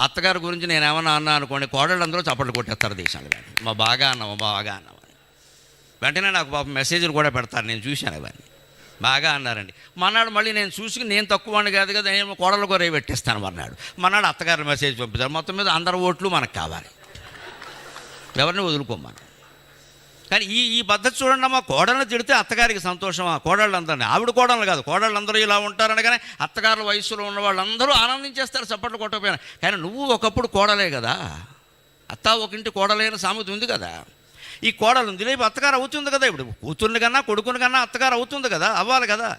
అత్తగారి గురించి నేను ఏమన్నా అన్నా అనుకోండి కోడళ్ళందరూ చప్పట్లు కొట్టేస్తారు దేశాలు కానీ మా బాగా అన్నావు బాగా అన్నావు అని. వెంటనే నాకు పాప మెసేజ్లు కూడా పెడతారు నేను చూశాను అవన్నీ బాగా అన్నారండి. మన్నాడు మళ్ళీ నేను చూసుకుని నేను తక్కువ వాడిని కాదు కదా నేను కోడలు కూడా పెట్టిస్తాను మన్నాడు. మన్నాడు అత్తగారు మెసేజ్ పంపిస్తారు మొత్తం మీద అందరి ఓట్లు మనకు కావాలి. ఎవరిని వదులుకోమని? కానీ ఈ ఈ పద్ధతి చూడండి అమ్మా కోడలను తిడితే అత్తగారికి సంతోషమా కోడళ్ళందరినీ ఆవిడ కోడలు కాదు కోడళ్ళందరూ ఇలా ఉంటారనగానే అత్తగారుల వయసులో ఉన్న వాళ్ళందరూ ఆనందించేస్తారు చప్పట్లు కొట్టకపోయినా. కానీ నువ్వు ఒకప్పుడు కోడలే కదా. అత్త ఒక ఇంటి కోడలైన సామెత ఉంది కదా. ఈ కోడలు ఉంది రేపు అత్తగారు అవుతుంది కదా. ఇప్పుడు కూతుర్ని కన్నా కొడుకుని కన్నా అత్తగారు అవుతుంది కదా అవ్వాలి కదా.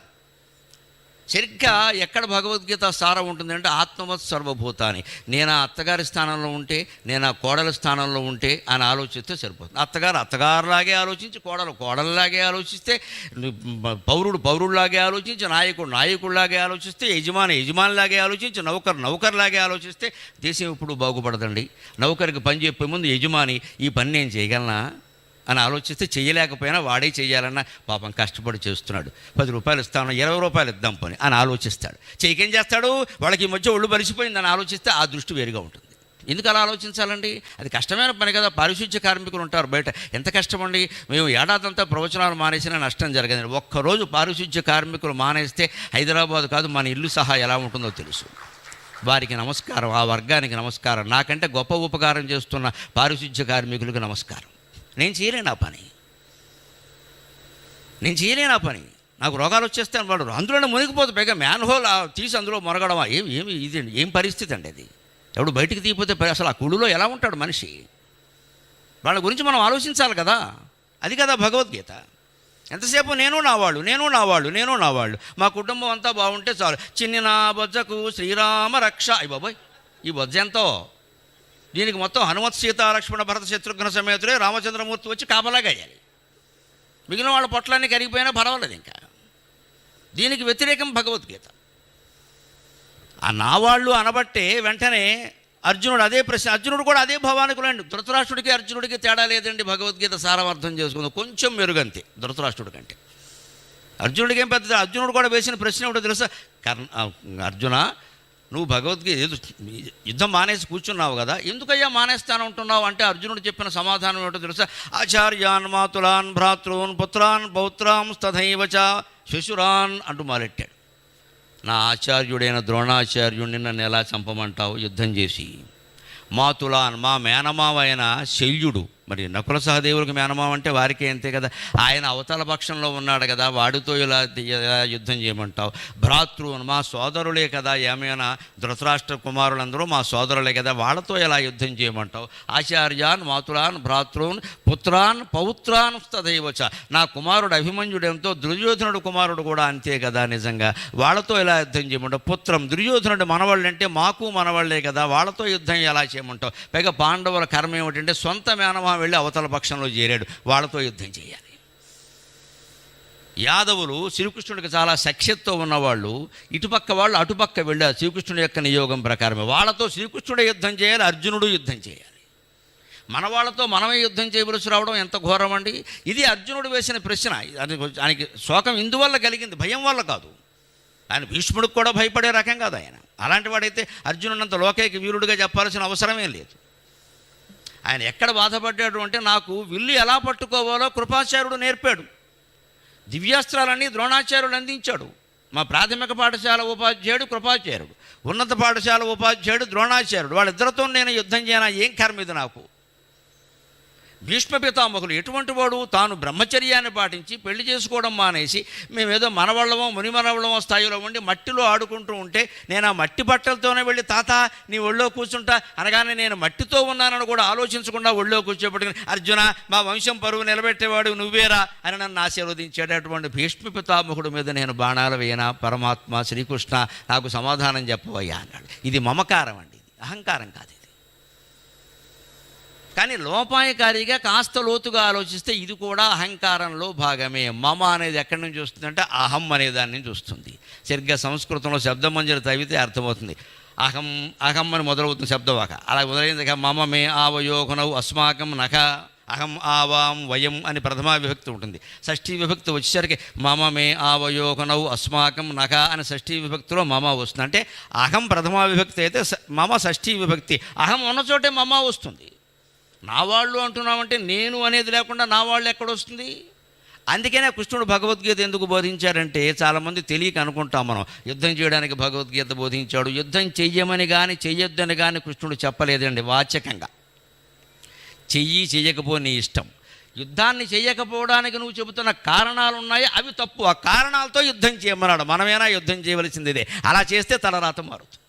సరిగ్గా ఎక్కడ భగవద్గీత సారం ఉంటుందంటే ఆత్మవత్ సర్వభూతాన్ని. నేను ఆ అత్తగారి స్థానంలో ఉంటే నేను ఆ కోడల స్థానంలో ఉంటే అని ఆలోచిస్తే సరిపోతుంది. అత్తగారు అత్తగారులాగే ఆలోచించి కోడలు కోడలలాగే ఆలోచిస్తే పౌరుడు పౌరుడిలాగే ఆలోచించి నాయకుడు నాయకుడిలాగే ఆలోచిస్తే యజమాని యజమానిలాగే ఆలోచించి నౌకరు నౌకర్లాగే ఆలోచిస్తే దేశం ఇప్పుడు బాగుపడదండి. నౌకరికి పని చెప్పే ముందు యజమాని ఈ పని నేను చేయగలనా? అని ఆలోచిస్తే చేయలేకపోయినా వాడే చేయాలన్న పాపం కష్టపడి చేస్తున్నాడు. పది రూపాయలు ఇస్తాను ఇరవై రూపాయలు ఇద్దాం పని అని ఆలోచిస్తాడు. చేయకేం చేస్తాడు? వాళ్ళకి మధ్య ఒళ్ళు బలిసిపోయిందని ఆలోచిస్తే ఆ దృష్టి వేరుగా ఉంటుంది. ఎందుకు అలా ఆలోచించాలండి? అది కష్టమైన పని కదా పారిశుద్ధ్య కార్మికులు ఉంటారు బయట. ఎంత కష్టమండి? మేము ఏడాదంతా ప్రవచనాలు మానేసినా నష్టం జరగదండి. ఒక్కరోజు పారిశుద్ధ్య కార్మికులు మానేస్తే హైదరాబాద్ కాదు మన ఇల్లు సహా ఎలా ఉంటుందో తెలుసు. వారికి నమస్కారం ఆ వర్గానికి నమస్కారం. నాకంటే గొప్ప ఉపకారం చేస్తున్న పారిశుద్ధ్య కార్మికులకు నమస్కారం. నేను చేయలేను ఆ పని. నేను చేయలేను ఆ పని. నాకు రోగాలు వచ్చేస్తాను వాడు అందులోనే మునిగిపోతే పైగా మ్యాన్ హోల్ తీసి అందులో మొరగడమా ఏమి ఏమి ఇది ఏం పరిస్థితి అండి అది? ఎవడు బయటికి తీయపోతే అసలు ఆ కుళ్ళులో ఎలా ఉంటాడు మనిషి? వాళ్ళ గురించి మనం ఆలోచించాలి కదా. అది కదా భగవద్గీత. ఎంతసేపు నేను నా వాళ్ళు నేను నా వాళ్ళు నేను నా వాళ్ళు. మా కుటుంబం అంతా బాగుంటే చాలు. చిన్ని నా బొజ్జకు శ్రీరామ రక్ష. అయ్యి బాబోయ్ ఈ బొజ్జ ఎంతో? దీనికి మొత్తం హనుమత్ సీత లక్ష్మణ భరత శత్రుఘ్న సమేతుడే రామచంద్రమూర్తి వచ్చి కాపలాగా మిగిలిన వాళ్ళ పొట్లాన్ని కరిగిపోయినా పర్వాలేదు ఇంకా. దీనికి వ్యతిరేకం భగవద్గీత. ఆ నా వాళ్ళు అనబట్టే వెంటనే అర్జునుడు అదే ప్రశ్న అర్జునుడు కూడా అదే భవానికులండి. ధృతరాష్ట్రుడికి అర్జునుడికి తేడా లేదండి భగవద్గీత సారవార్థం అర్థం చేసుకుంది. కొంచెం మెరుగంతే ధృతరాష్ట్రుడి కంటే. అర్జునుడికి ఏం పెద్ద అర్జునుడు కూడా వేసిన ప్రశ్న ఏమిటో తెలుసా? కర్ణ అర్జున నువ్వు భగవద్గీత ఏదో యుద్ధం మానేసి కూర్చున్నావు కదా ఎందుకయ్యా మానేస్తానంటున్నావు అంటే అర్జునుడు చెప్పిన సమాధానం ఏమిటో తెలుసా? ఆచార్యాన్ మాతులాన్ భ్రాతృన్ పుత్రాన్ పౌత్రాం తథైవచ శశురాన్ అంటూ మొదలెట్టాడు. నా ఆచార్యుడైన ద్రోణాచార్యుడిని నన్ను ఎలా చంపమంటావు? యుద్ధం చేసి. మాతులాన్ మా మేనమావ అయిన శల్యుడు మరి నకుల సహదేవులకు మేనమావ అంటే వారికే అంతే కదా. ఆయన అవతల పక్షంలో ఉన్నాడు కదా వాడితో ఇలా యుద్ధం చేయమంటావు. భ్రాతృన్ మా సోదరులే కదా ఏమైనా ధృతరాష్ట్ర కుమారులందరూ మా సోదరులే కదా వాళ్ళతో ఎలా యుద్ధం చేయమంటావు? ఆచార్యాన్ మాతురాన్ భ్రాతృన్ పుత్రాన్ పౌత్రాన్ తదైవచ. నా కుమారుడు అభిమన్యుడేంతో దుర్యోధనుడు కుమారుడు కూడా అంతే కదా నిజంగా. వాళ్ళతో ఎలా యుద్ధం చేయమంటావు? పుత్రం దుర్యోధనుడు మనవాళ్ళు అంటే మాకు మనవాళ్ళే కదా వాళ్ళతో యుద్ధం ఎలా చేయమంటావు? పైగా పాండవుల కర్మ ఏమిటంటే సొంత మేనమా వెళ్ళి అవతల పక్షంలో చేరాడు. వాళ్ళతో యుద్ధం చేయాలి. యాదవులు శ్రీకృష్ణుడికి చాలా సఖ్యతతో ఉన్నవాళ్ళు ఇటుపక్క వాళ్ళు అటుపక్క వెళ్ళారు. శ్రీకృష్ణుడి యొక్క నియోగం ప్రకారమే. వాళ్ళతో శ్రీకృష్ణుడే యుద్ధం చేయాలి అర్జునుడు యుద్ధం చేయాలి. మన వాళ్ళతో మనమే యుద్ధం చేయవలసి రావడం ఎంత ఘోరం అండి ఇది అర్జునుడు వేసిన ప్రశ్న. అది ఆయనకి శోకం ఇందువల్ల కలిగింది భయం వల్ల కాదు. ఆయన భీష్ముడికి కూడా భయపడే రకం కాదు ఆయన. అలాంటి వాడైతే అర్జునుడంత లోకేకి వీరుడిగా చెప్పాల్సిన అవసరమే లేదు. ఆయన ఎక్కడ బాధపడ్డాడు అంటే నాకు విల్లు ఎలా పట్టుకోవాలో కృపాచార్యుడు నేర్పాడు. దివ్యాస్త్రాలన్నీ ద్రోణాచార్యుడు అందించాడు. మా ప్రాథమిక పాఠశాల ఉపాధ్యాయుడు కృపాచార్యుడు. ఉన్నత పాఠశాల ఉపాధ్యాయుడు ద్రోణాచార్యుడు. వాళ్ళిద్దరితో నేను యుద్ధం చేయనా ఏం కర్మ ఇది నాకు? భీష్మ పితామహులు ఎటువంటి వాడు తాను బ్రహ్మచర్యాన్ని పాటించి పెళ్ళి చేసుకోవడం మానేసి మేమేదో మనవాళ్ళమో ముని మనవాళ్ళమో స్థాయిలో ఉండి మట్టిలో ఆడుకుంటూ ఉంటే నేను ఆ మట్టి బట్టలతోనే వెళ్ళి తాత నీ ఒళ్ళో కూర్చుంటా అనగానే నేను మట్టితో ఉన్నానని కూడా ఆలోచించకుండా ఒళ్ళో కూర్చోబెట్టుకుని అర్జున మా వంశం పరువు నిలబెట్టేవాడు నువ్వేరా? అని నన్ను ఆశీర్వదించేటటువంటి భీష్మ పితామహుడు మీద నేను బాణాలు వేయనా పరమాత్మ శ్రీకృష్ణ నాకు సమాధానం చెప్పవయ్యా అన్నాడు. ఇది మమకారం అండి ఇది అహంకారం కాదు. కానీ లోపాయకారిగా కాస్త లోతుగా ఆలోచిస్తే ఇది కూడా అహంకారంలో భాగమే. మమ అనేది ఎక్కడి నుంచి వస్తుందంటే అహం అనే దాని నుంచి వస్తుంది. సరిగ్గా సంస్కృతంలో శబ్దమంజరి తవ్వితే అర్థమవుతుంది. అహం అహం అని మొదలవుతుంది శబ్దవాక అలా మొదలైంది మమ మే ఆవయోగనవు అస్మాకం నఖ అహం ఆవాం వయం అని ప్రథమా విభక్తి ఉంటుంది. షష్ఠీ విభక్తి వచ్చేసరికి మమ మే ఆవయోగనౌ అస్మాకం నఖ అని షష్ఠీ విభక్తిలో మమ వస్తుంది. అంటే అహం ప్రథమా విభక్తి అయితే మమ షష్ఠీ విభక్తి. అహం ఉన్న చోటే మమ వస్తుంది. నా వాళ్ళు అంటున్నామంటే నేను అనేది లేకుండా నా వాళ్ళు ఎక్కడ వస్తుంది? అందుకనే కృష్ణుడు భగవద్గీత ఎందుకు బోధించారంటే చాలామంది తెలియక అనుకుంటాం మనం. యుద్ధం చేయడానికి భగవద్గీత బోధించాడు. యుద్ధం చెయ్యమని కానీ చెయ్యొద్దని కానీ కృష్ణుడు చెప్పలేదండి వాచకంగా. చెయ్యి చెయ్యకపో నీ ఇష్టం. యుద్ధాన్ని చేయకపోవడానికి నువ్వు చెబుతున్న కారణాలు ఉన్నాయి అవి తప్పు. ఆ కారణాలతో యుద్ధం చేయమన్నాడు. మనమేనా యుద్ధం చేయవలసింది ఇదే? అలా చేస్తే తలరాత మారుతుంది.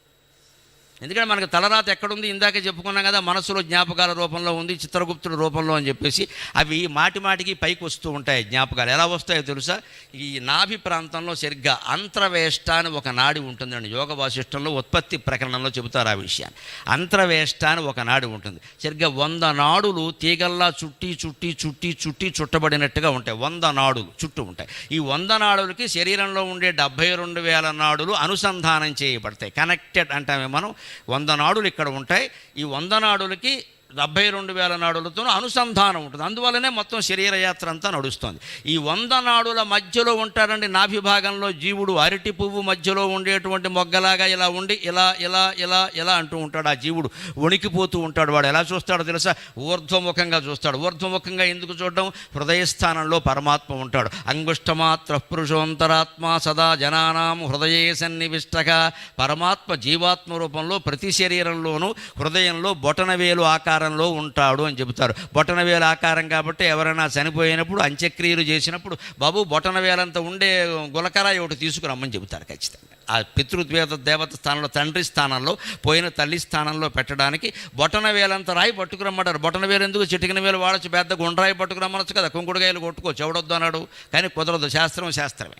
ఎందుకంటే మనకు తలరాత ఎక్కడుంది? ఇందాకే చెప్పుకున్నాం కదా మనసులో జ్ఞాపకాల రూపంలో ఉంది చిత్రగుప్తుడి రూపంలో అని చెప్పేసి అవి మాటి మాటికి పైకి వస్తూ ఉంటాయి జ్ఞాపకాలు. ఎలా వస్తాయో తెలుసా? ఈ నాభి ప్రాంతంలో సరిగ్గా అంతర్వేష్ట అని ఒక నాడి ఉంటుందండి. యోగ వాసిష్టంలో ఉత్పత్తి ప్రకరణంలో చెబుతారు ఆ విషయాన్ని. అంతర్వేష్ట అని ఒక నాడి ఉంటుంది. సరిగ్గా వంద నాడులు తీగల్లా చుట్టి చుట్టి చుట్టి చుట్టి చుట్టబడినట్టుగా ఉంటాయి. వంద నాడులు చుట్టూ ఉంటాయి. ఈ వంద నాడులకి శరీరంలో ఉండే డెబ్భై రెండు వేల నాడులు అనుసంధానం చేయబడతాయి. కనెక్టెడ్ అంటామే మనం. వంద నాడులు ఇక్కడ ఉంటాయి. ఈ వంద నాడులకి డెబ్బై రెండు వేల నాడులతో అనుసంధానం ఉంటుంది. అందువల్లనే మొత్తం శరీరయాత్ర అంతా నడుస్తుంది. ఈ వంద నాడుల మధ్యలో ఉంటారండి నాభి భాగంలో జీవుడు. అరటి పువ్వు మధ్యలో ఉండేటువంటి మొగ్గలాగా ఇలా ఉండి ఇలా ఇలా ఇలా ఇలా అంటూ ఉంటాడు ఆ జీవుడు. వణికిపోతూ ఉంటాడు వాడు. ఎలా చూస్తాడో తెలుసా? ఊర్ధ్వముఖంగా చూస్తాడు. ఊర్ధ్వముఖంగా ఎందుకు చూడడం? హృదయస్థానంలో పరమాత్మ ఉంటాడు. అంగుష్టమాత్ర పురుషోంతరాత్మ సదా జనానాం హృదయే సన్నివిష్టగా పరమాత్మ జీవాత్మ రూపంలో ప్రతి శరీరంలోనూ హృదయంలో బొటనవేలు ఆకారంలో ఉంటాడు అని చెబుతారు. బొటనవేలు ఆకారం కాబట్టి ఎవరైనా చనిపోయినప్పుడు అంత్యక్రియలు చేసినప్పుడు బాబు బొటనవేలంత ఉండే గులకరాయి ఒకటి తీసుకురమ్మని చెబుతారు ఖచ్చితంగా. ఆ పితృద్వేత దేవత స్థానంలో తండ్రి స్థానంలో పోయిన తల్లి స్థానంలో పెట్టడానికి బొటన వేలంత రాయి పట్టుకురమ్మంటారు. బొటన వేలు ఎందుకు? చిటికిన వేలు వాడచ్చు పెద్ద గుండ్రాయి పట్టుకురమ్మనొచ్చు కదా కుంకుడుకాయలు కొట్టుకోవచ్చు ఎవడొద్దు అన్నాడు. కానీ కుదరదు శాస్త్రం శాస్త్రమే.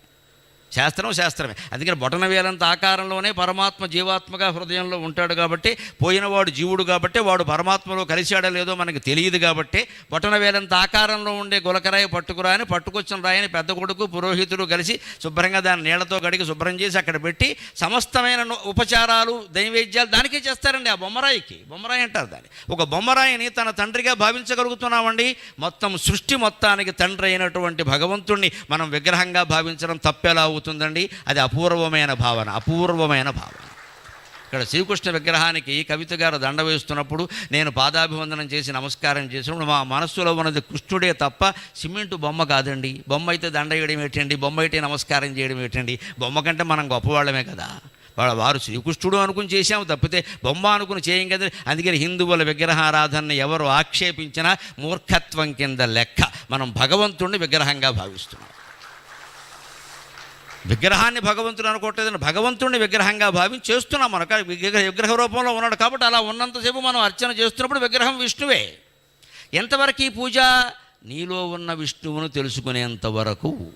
శాస్త్రం శాస్త్రమే. అందుకని బొటనవేలంత ఆకారంలోనే పరమాత్మ జీవాత్మగా హృదయంలో ఉంటాడు కాబట్టి పోయినవాడు జీవుడు కాబట్టి వాడు పరమాత్మలో కలిశాడో లేదో మనకి తెలియదు కాబట్టి బొటనవేలంత ఆకారంలో ఉండే గులకరాయి పట్టుకురా అని పట్టుకొచ్చిన రాయని పెద్ద కొడుకు పురోహితుడు కలిసి శుభ్రంగా దాన్ని నీళ్ళతో కడిగి శుభ్రం చేసి అక్కడ పెట్టి సమస్తమైన ఉపచారాలు దైవేద్యాలు దానికే చేస్తారండి ఆ బొమ్మరాయికి. బొమ్మరాయి అంటారు దాన్ని. ఒక బొమ్మరాయిని తన తండ్రిగా భావించగలుగుతున్నామండి. మొత్తం సృష్టి మొత్తానికి తండ్రి అయినటువంటి భగవంతుణ్ణి మనం విగ్రహంగా భావించడం తప్పెలా అవుతుందండి అది అపూర్వమైన భావన అపూర్వమైన భావన. ఇక్కడ శ్రీకృష్ణ విగ్రహానికి కవిత గారు దండ వేస్తున్నప్పుడు నేను పాదాభివందనం చేసి నమస్కారం చేసినప్పుడు మా మనస్సులో ఉన్నది కృష్ణుడే తప్ప సిమెంటు బొమ్మ కాదండి. బొమ్మ అయితే దండ వేయడం ఏంటండి? బొమ్మ అయితే నమస్కారం చేయడం ఏంటండి? బొమ్మ కంటే మనం గొప్పవాళ్ళమే కదా. వాళ్ళ వారు శ్రీకృష్ణుడు అనుకుని చేశాము తప్పితే బొమ్మ అనుకుని చేయం కదా అందుకని హిందువుల విగ్రహారాధనను ఎవరు ఆక్షేపించినా మూర్ఖత్వం కింద లెక్క. మనం భగవంతుణ్ణి విగ్రహంగా భావిస్తున్నాం. విగ్రహాన్ని భగవంతుడు అనుకోవట్లేదని భగవంతుడిని విగ్రహంగా భావించి చేస్తున్నాం మనకు విగ్రహ విగ్రహ రూపంలో ఉన్నాడు కాబట్టి అలా ఉన్నంతసేపు మనం అర్చన చేస్తున్నప్పుడు విగ్రహం విష్ణువే. ఎంతవరకు ఈ పూజ? నీలో ఉన్న విష్ణువును తెలుసుకునేంత వరకు.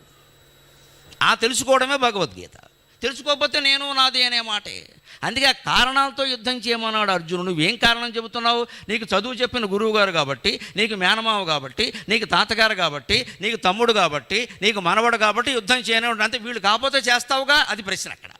ఆ తెలుసుకోవడమే భగవద్గీత. తెలుసుకోకపోతే నేను నాది అనే మాటే. అందుకే ఆ కారణాలతో యుద్ధం చేయమన్నాడు అర్జునుడు. నువ్వేం కారణం చెబుతున్నావు? నీకు చదువు చెప్పిన గురువు గారు కాబట్టి నీకు మేనమావ కాబట్టి నీకు తాతగారు కాబట్టి నీకు తమ్ముడు కాబట్టి నీకు మనవడు కాబట్టి యుద్ధం చేయనే అంతే వీళ్ళు కాకపోతే చేస్తావుగా? అది ప్రశ్న అక్కడ.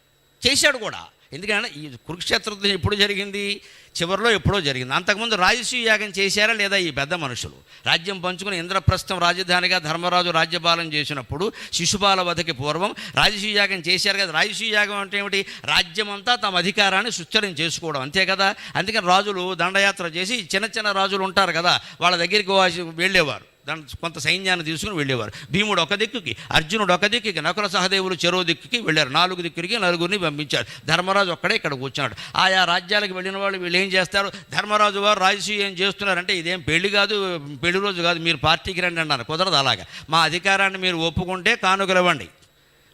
చేశాడు కూడా. ఎందుకంటే ఈ కురుక్షేత్ర యుద్ధం ఎప్పుడు జరిగింది? చివరిలో ఎప్పుడో జరిగింది. అంతకుముందు రాజసూయ యాగం చేశారా లేదా ఈ పెద్ద మనుషులు? రాజ్యం పంచుకుని ఇంద్రప్రస్థం రాజధానిగా ధర్మరాజు రాజ్యపాలన చేసినప్పుడు శిశుపాల వధకి పూర్వం రాజసూయ యాగం చేశారు కదా. రాజసూయ యాగం అంటే ఏమిటి? రాజ్యమంతా తమ అధికారాన్ని సుస్థిరం చేసుకోవడం. అంతే కదా? అందుకని రాజులు దండయాత్ర చేసి చిన్న చిన్న రాజులు ఉంటారు కదా వాళ్ళ దగ్గరికి వెళ్ళేవారు. దాని కొంత సైన్యాన్ని తీసుకుని వెళ్ళేవారు. భీముడు ఒక దిక్కుకి అర్జునుడు ఒక దిక్కుకి నకుల సహదేవులు చెరో దిక్కుకి వెళ్ళారు. నాలుగు దిక్కులకి నలుగురిని పంపించారు. ధర్మరాజు ఒక్కడే ఇక్కడ కూర్చున్నాడు ఆయా రాజ్యాలకు వెళ్ళిన వాళ్ళు వీళ్ళు ఏం చేస్తారు? ధర్మరాజు వారు రాజసూయ ఏం చేస్తున్నారంటే ఇదేం పెళ్ళి కాదు పెళ్ళి రోజు కాదు మీరు పార్టీకి రండి అన్నారు. కుదరదు అలాగా. మా అధికారాన్ని మీరు ఒప్పుకుంటే కానుకలవ్వండి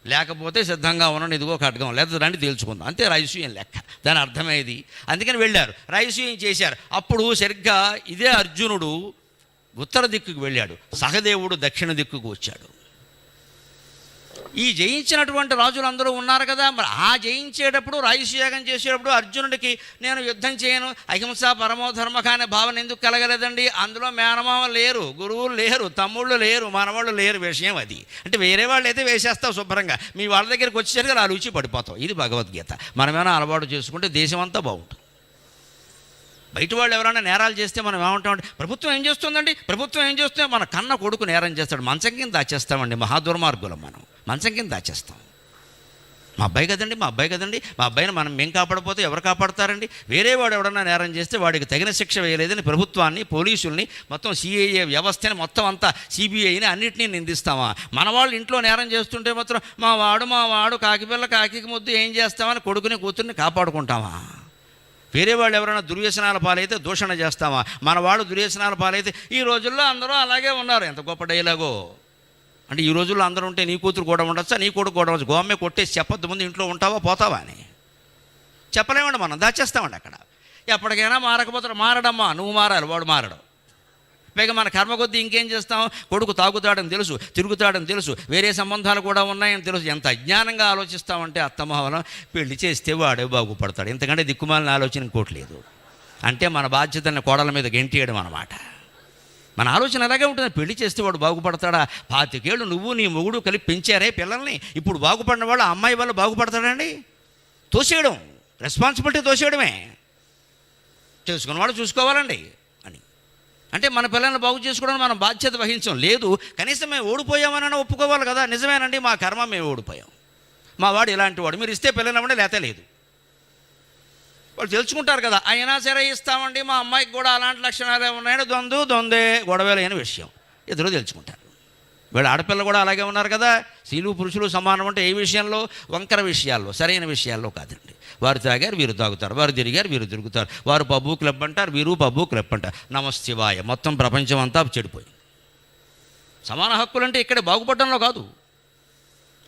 లేకపోతే సిద్ధంగా ఉన్నాను ఇదిగో ఖడ్గం. లేదా రండి తేల్చుకుందాం. అంతే రైసూయం లెక్క. దాని అర్థమయ్యేది అందుకని వెళ్ళారు. రైసూయం చేశారు. అప్పుడు సరిగ్గా ఇదే అర్జునుడు ఉత్తర దిక్కుకు వెళ్ళాడు. సహదేవుడు దక్షిణ దిక్కుకు వచ్చాడు. ఈ జయించినటువంటి రాజులు అందరూ ఉన్నారు కదా. మరి ఆ జయించేటప్పుడు రాజసూయాగం చేసేటప్పుడు అర్జునుడికి నేను యుద్ధం చేయను. అహింస పరమోధర్మ కానీ భావన ఎందుకు కలగలేదండి? అందులో మేనమామ లేరు గురువులు లేరు తమ్ముళ్ళు లేరు మనవాళ్ళు లేరు విషయం అది. అంటే వేరే వాళ్ళు అయితే వేసేస్తావు శుభ్రంగా. మీ వాళ్ళ దగ్గరికి వచ్చేసరికి అలా రుచి పడిపోతావు. ఇది భగవద్గీత. మనమేమైనా అలవాటు చేసుకుంటే దేశం అంతా బాగుంటుంది. బయట వాళ్ళు ఎవరైనా నేరాలు చేస్తే మనం ఏమంటామంటే ప్రభుత్వం ఏం చేస్తుందండి? ప్రభుత్వం ఏం చేస్తే మన కన్న కొడుకు నేరం చేస్తాడు. మంచం కింద దాచేస్తామండి. మహాదుర్మార్గులం మనం. మంచం కింద దాచేస్తాం. మా అబ్బాయి కదండి? మా అబ్బాయి కదండి? మా అబ్బాయిని మనం మేము కాపాడపోతే ఎవరు కాపాడతారండి? వేరే వాడు ఎవడన్నా నేరం చేస్తే వాడికి తగిన శిక్ష వేయలేదని ప్రభుత్వాన్ని పోలీసుల్ని మొత్తం సిఐఏ వ్యవస్థని మొత్తం అంతా సిబిఐని అన్నింటినీ నిందిస్తామా? మన వాళ్ళు ఇంట్లో నేరం చేస్తుంటే మాత్రం మా వాడు మా వాడు కాకిపిల్ల కాకి ముద్దు ఏం చేస్తామని కొడుకుని కూతుర్ని కాపాడుకుంటామా? వేరే వాళ్ళు ఎవరైనా దుర్వ్యసనాల పాలైతే దూషణ చేస్తామా? మన వాళ్ళు దుర్వ్యసనాల పాలైతే ఈ రోజుల్లో అందరూ అలాగే ఉన్నారు. ఎంత గొప్ప డైలాగో. అంటే ఈ రోజుల్లో అందరూ ఉంటే నీ కూతురు కూడా ఉండొచ్చా? నీ కూడా కూడా ఉండొచ్చు. గోమ్మే కొట్టేసి చెప్పొద్దు ముందు ఇంట్లో ఉంటావా? పోతావా అని. చెప్పలేమండి మనం. దాచేస్తామండి అక్కడ. ఎప్పటికైనా మారకపోతే మారడమ్మా. నువ్వు మారాలి. వాడు మారడం. పైగా మన కర్మ కొద్దీ ఇంకేం చేస్తాం? కొడుకు తాగుతాడని తెలుసు తిరుగుతాడని తెలుసు వేరే సంబంధాలు కూడా ఉన్నాయని తెలుసు. ఎంత అజ్ఞానంగా ఆలోచిస్తామంటే అత్తమహవనం పెళ్ళి చేస్తే వాడే బాగుపడతాడు. ఎందుకంటే దిక్కుమాలిన ఆలోచన ఇంకోట్లేదు అంటే మన బాధ్యతని కోడల మీద గెంటియడం అనమాట మన ఆలోచన అలాగే ఉంటుంది. పెళ్ళి చేస్తే వాడు బాగుపడతాడా? పాతికేళ్ళు నువ్వు నీ మొగుడు కలిపి పెంచారే పిల్లల్ని. ఇప్పుడు బాగుపడిన వాళ్ళు అమ్మాయి వాళ్ళు బాగుపడతాడండి తోసేయడం. రెస్పాన్సిబిలిటీ తోసేయడమే. చేసుకున్నవాడు చూసుకోవాలండి. అంటే మన పిల్లల్ని బాగు చేసుకోవడానికి మనం బాధ్యత వహించడం లేదు కనీసం మేము ఓడిపోయామని ఒప్పుకోవాలి కదా. నిజమేనండి మా కర్మ మేము ఓడిపోయాం. మా వాడు ఇలాంటి వాడు. మీరు ఇస్తే పిల్లలు ఇవ్వండి లేతే లేదు. వాళ్ళు తెలుసుకుంటారు కదా అయినా సరే ఇస్తామండి మా అమ్మాయికి కూడా అలాంటి లక్షణాలే ఉన్నాయని దొందు దొందే గొడవలేని విషయం. ఇద్దరు తెలుసుకుంటారు. వీళ్ళు ఆడపిల్ల కూడా అలాగే ఉన్నారు కదా. స్త్రీలు పురుషులు సమానం అంటే ఏ విషయంలో? వంకర విషయాల్లో సరైన విషయాల్లో కాదండి. వారు తాగారు వీరు తాగుతారు. వారు తిరిగారు వీరు తిరుగుతారు. వారు పబ్బు క్లబ్ అంటారు వీరు పబ్బు క్లబ్ అంటారు నమశివాయ మొత్తం ప్రపంచం అంతా చెడిపోయింది. సమాన హక్కులు అంటే ఇక్కడ బాగుపడడంలో కాదు.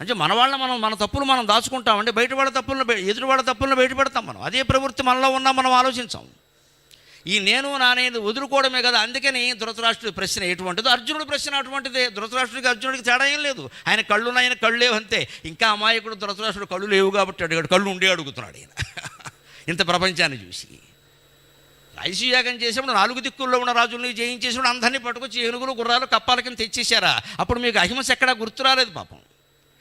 అంటే మన వాళ్ళ మనం మన తప్పులు మనం దాచుకుంటామంటే బయట వాళ్ళ తప్పులను బయ- ఎదుటి వాళ్ళ తప్పులను బయటపెడతాం మనం. అదే ప్రవృత్తి మనలో ఉన్నా మనం ఆలోచించాం. ఈ నేను నానేది వదులుకోవడమే కదా అందుకని ధృతరాష్ట్రుడి ప్రశ్న ఎటువంటిదో అర్జునుడి ప్రశ్న అటువంటిదే. ధృతరాష్ట్రుడికి అర్జునుడికి తేడా ఏం లేదు. ఆయన కళ్ళు ఆయన కళ్ళు లేవు అంతే. ఇంకా అమాయకుడు ధృతరాష్ట్రుడు కళ్ళు లేవు కాబట్టి అడిగాడు కళ్ళు ఉండే అడుగుతున్నాడు ఆయన. ఇంత ప్రపంచాన్ని చూసి. రాజసీయాగం చేసినప్పుడు నాలుగు దిక్కుల్లో ఉన్న రాజుల్ని జయించేసినప్పుడు అందరినీ పట్టుకొచ్చి ఏనుగులు గుర్రాలు కప్పాల కింద తెచ్చేశారా? అప్పుడు మీకు అహింస ఎక్కడా గుర్తు రాలేదు పాపం.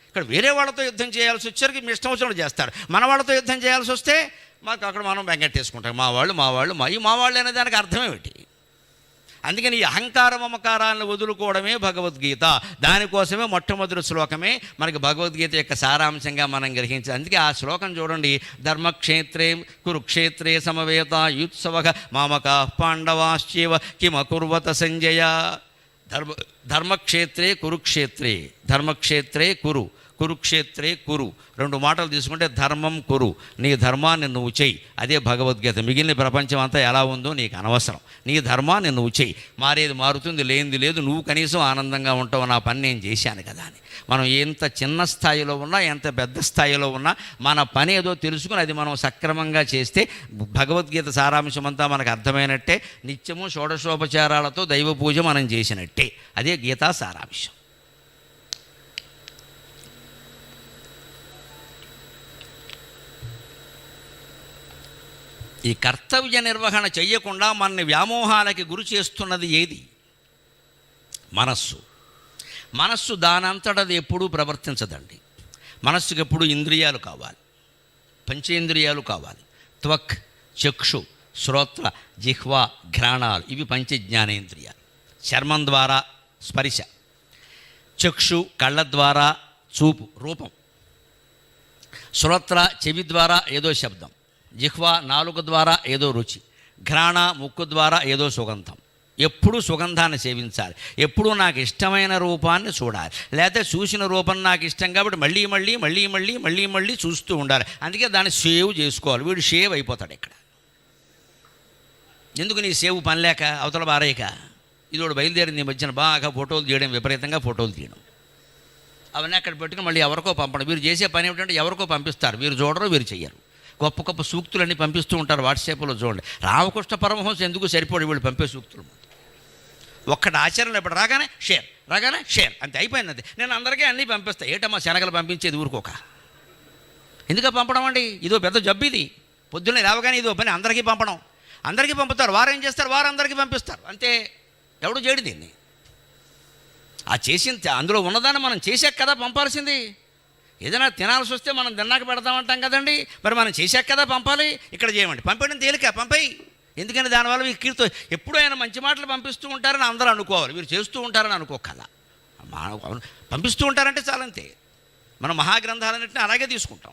ఇక్కడ వేరే వాళ్ళతో యుద్ధం చేయాల్సి వచ్చరికి మీ ఇష్టం వచ్చినప్పుడు చేస్తారు. మన వాళ్ళతో యుద్ధం చేయాల్సి వస్తే మాకు అక్కడ మనం వెంకటేసుకుంటాం మా వాళ్ళు మా వాళ్ళు మా మా వాళ్ళు అనే దానికి అర్థం ఏమిటి? అందుకని ఈ అహంకార మమకారాలను వదులుకోవడమే భగవద్గీత. దానికోసమే మొట్టమొదటి శ్లోకమే మనకి భగవద్గీత యొక్క సారాంశంగా మనం గ్రహించాలి అందుకే ఆ శ్లోకం చూడండి. ధర్మక్షేత్రే కురుక్షేత్రే సమవేత యుత్సవ మామక పాండవాశ్చేవ కిమకుర్వత సంజయ. ధర్మ ధర్మక్షేత్రే కురుక్షేత్రే. ధర్మక్షేత్రే కురు. కురుక్షేత్రే కురు. రెండు మాటలు తీసుకుంటే ధర్మం కురు. నీ ధర్మాన్ని నువ్వు చెయ్యి. అదే భగవద్గీత. మిగిలిన ప్రపంచం అంతా ఎలా ఉందో నీకు అనవసరం. నీ ధర్మాన్ని నువ్వు చెయ్యి. మారేది మారుతుంది లేనిది లేదు. నువ్వు కనీసం ఆనందంగా ఉంటావు. నా పని నేను చేశాను కదా అని. మనం ఎంత చిన్న స్థాయిలో ఉన్నా ఎంత పెద్ద స్థాయిలో ఉన్నా మన పని ఏదో తెలుసుకుని అది మనం సక్రమంగా చేస్తే భగవద్గీత సారాంశం అంతా మనకు అర్థమైనట్టే. నిత్యము షోడశోపచారాలతో దైవ పూజ మనం చేసినట్టే. అదే గీతా సారాంశం. ఈ కర్తవ్య నిర్వహణ చెయ్యకుండా మనని వ్యామోహాలకి గురి చేస్తున్నది ఏది? మనస్సు. మనస్సు దానంతటది ఎప్పుడూ ప్రవర్తించదండి. మనస్సుకి ఎప్పుడు ఇంద్రియాలు కావాలి. పంచేంద్రియాలు కావాలి. త్వక్ చక్షు శ్రోత్ర జిహ్వ ఘ్రాణాలు ఇవి పంచ జ్ఞానేంద్రియాలు. చర్మం ద్వారా స్పరిశ. చక్షు కళ్ళ ద్వారా చూపు రూపం. శ్రోత్ర చెవి ద్వారా ఏదో శబ్దం. జిహ్వ నాలుగు ద్వారా ఏదో రుచి ఘ్రాణ ముక్కు ద్వారా ఏదో సుగంధం. ఎప్పుడూ సుగంధాన్ని సేవించాలి. ఎప్పుడూ నాకు ఇష్టమైన రూపాన్ని చూడాలి. లేకపోతే చూసిన రూపం నాకు ఇష్టం కాబట్టి మళ్ళీ మళ్ళీ మళ్ళీ మళ్ళీ మళ్ళీ మళ్ళీ చూస్తూ ఉండాలి. అందుకే దాన్ని సేవ్ చేసుకోవాలి. వీడు షేవ్ అయిపోతాడు ఇక్కడ. ఎందుకు నీ సేవ్ పనిలేక అవతల బారేయక ఇది బయలుదేరింది ఈ మధ్యన బాగా ఫోటోలు తీయడం విపరీతంగా ఫోటోలు తీయడం. అవన్నీ అక్కడ పెట్టుకుని మళ్ళీ ఎవరికో పంపడం. వీరు చేసే పని ఏమిటంటే ఎవరికో పంపిస్తారు. వీరు చూడరు వీరు చెయ్యరు. గొప్ప గొప్ప సూక్తులన్నీ పంపిస్తూ ఉంటారు వాట్సాప్లో చూడండి. రామకృష్ణ పరమహంస ఎందుకు సరిపోడు? వీళ్ళు పంపే సూక్తులు. ఒక్కటి ఆచరణ ఇప్పుడు రాగానే షేర్ రాగానే షేర్. అంతే అయిపోయింది అంతే. నేను అందరికీ అన్నీ పంపిస్తాను ఏటమ్మా శనగలు పంపించేది ఊరుకోక? ఎందుకు పంపడం అండి? ఇదో పెద్ద జబ్బు ఇది. పొద్దున్నే లేవగానే ఇదో పని అందరికీ పంపడం. అందరికీ పంపుతారు. వారు ఏం చేస్తారు? వారు అందరికీ పంపిస్తారు. అంతే. ఎవడు చేయడు దీన్ని. ఆ చేసిన అందులో ఉన్నదాన్ని మనం చేసాక కదా పంపాల్సింది. ఏదైనా తినాల్సి వస్తే మనం తిన్నాక పెడతామంటాం కదండి. మరి మనం చేశాక కదా పంపాలి. ఇక్కడ చేయమండి. పంపడం తేలిక పంపేయి. ఎందుకంటే దానివల్ల మీకు కీర్తి ఎప్పుడూ ఆయన మంచి మాటలు పంపిస్తూ ఉంటారని అందరూ అనుకోవాలి. మీరు చేస్తూ ఉంటారని అనుకోకల పంపిస్తూ ఉంటారంటే చాలంతే. మనం మహాగ్రంథాలన్నింటినీ అలాగే తీసుకుంటాం.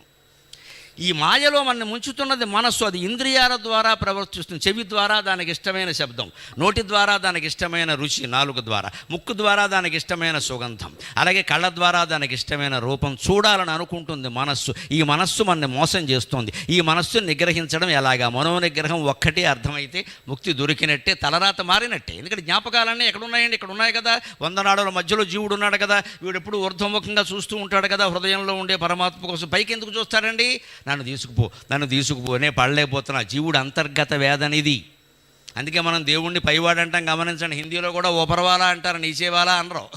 ఈ మాయలో మనల్ని ముంచుతున్నది మనస్సు. అది ఇంద్రియాల ద్వారా ప్రవర్తిస్తుంది. చెవి ద్వారా దానికి ఇష్టమైన శబ్దం. నోటి ద్వారా దానికి ఇష్టమైన రుచి. నాలుగు ద్వారా. ముక్కు ద్వారా దానికి ఇష్టమైన సుగంధం. అలాగే కళ్ళ ద్వారా దానికి ఇష్టమైన రూపం. చూడాలని అనుకుంటుంది మనస్సు. ఈ మనస్సు మనని మోసం చేస్తుంది. ఈ మనస్సుని నిగ్రహించడం ఎలాగా? మనో నిగ్రహం ఒక్కటే అర్థమైతే ముక్తి దొరికినట్టే తలరాత మారినట్టే. ఎందుకంటే జ్ఞాపకాలన్నీ ఎక్కడ ఉన్నాయండి ఇక్కడ ఉన్నాయి కదా. వంద నాడుల మధ్యలో జీవుడు ఉన్నాడు కదా. వీడు ఎప్పుడు ఊర్ధ్వముఖంగా చూస్తూ ఉంటాడు కదా. హృదయంలో ఉండే పరమాత్మ కోసం పైకి ఎందుకు చూస్తాడండి నన్ను తీసుకుపో నన్ను తీసుకుపో నే పడలేకపోతున్నా. జీవుడు అంతర్గత వేదనిది. అందుకే మనం దేవుణ్ణి పైవాడు అంటాం గమనించండి. హిందీలో కూడా ఓపరవాలా అంటారు నీచేవాలా అనరు.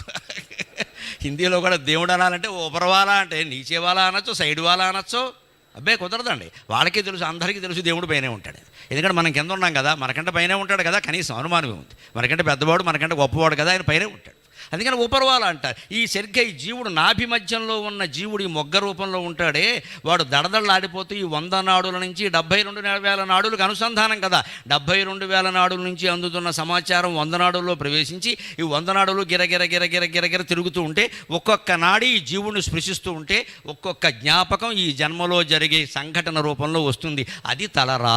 హిందీలో కూడా దేవుడు అనాలంటే ఓపరవాలా అంటే నీచేవాలా అనొచ్చు సైడ్ వాలా అనొచ్చు. అబ్బే కుదరదండి. వాళ్ళకే తెలుసు అందరికీ తెలుసు దేవుడు పైనే ఉంటాడు. ఎందుకంటే మనం కింద ఉన్నాం కదా మనకంటే పైనే ఉంటాడు కదా కనీసం అనుమానమే ఉంది. మనకంటే పెద్దవాడు మనకంటే గొప్పవాడు కదా ఆయన పైనే ఉంటాడు. అందుకని ఉపరవాల అంటారు. ఈ సరిగ్గా ఈ జీవుడు నాభి మధ్యంలో ఉన్న జీవుడు ఈ మొగ్గ రూపంలో ఉంటాడే. వాడు దడదళ్ళాడిపోతూ ఈ వంద నాడుల నుంచి డెబ్బై రెండు వేల నాడులకు అనుసంధానం కదా. డెబ్బై రెండు వేల నాడుల నుంచి అందుతున్న సమాచారం వంద నాడుల్లో ప్రవేశించి ఈ వంద నాడులు గిరగిర గిరగిర గిరగిర తిరుగుతూ ఉంటే ఒక్కొక్క నాడి ఈ జీవుని స్పృశిస్తూ ఉంటే ఒక్కొక్క జ్ఞాపకం ఈ జన్మలో జరిగే సంఘటన రూపంలో వస్తుంది. అది తలరా